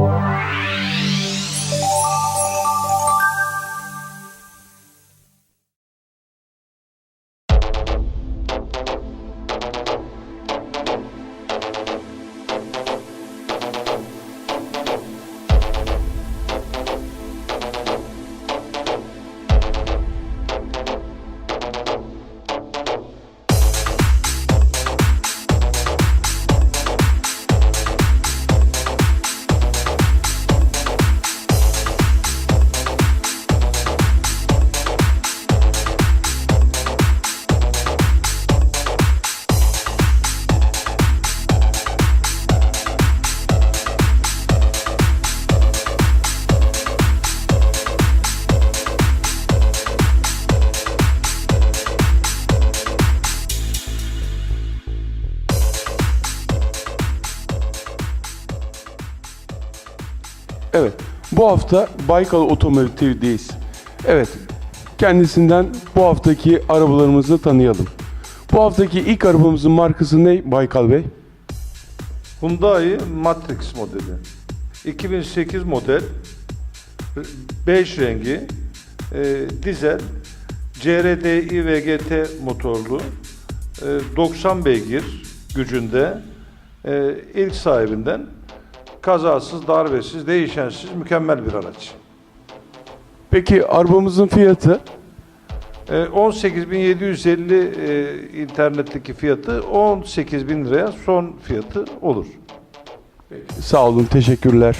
Wow. Evet. Bu hafta Baykal Otomotiv'deyiz. Evet. Kendisinden bu haftaki arabalarımızı tanıyalım. Bu haftaki ilk arabamızın markası ne Baykal Bey? Hyundai Matrix modeli. 2008 model. Bej rengi. e, dizel. CRDI VGT motorlu. e, 90 beygir gücünde. e, ilk sahibinden kazasız, darbesiz, değişensiz mükemmel bir araç. Peki arabamızın fiyatı? E, 18.750 e, internetteki fiyatı 18.000 liraya son fiyatı olur. Sağ olun, teşekkürler.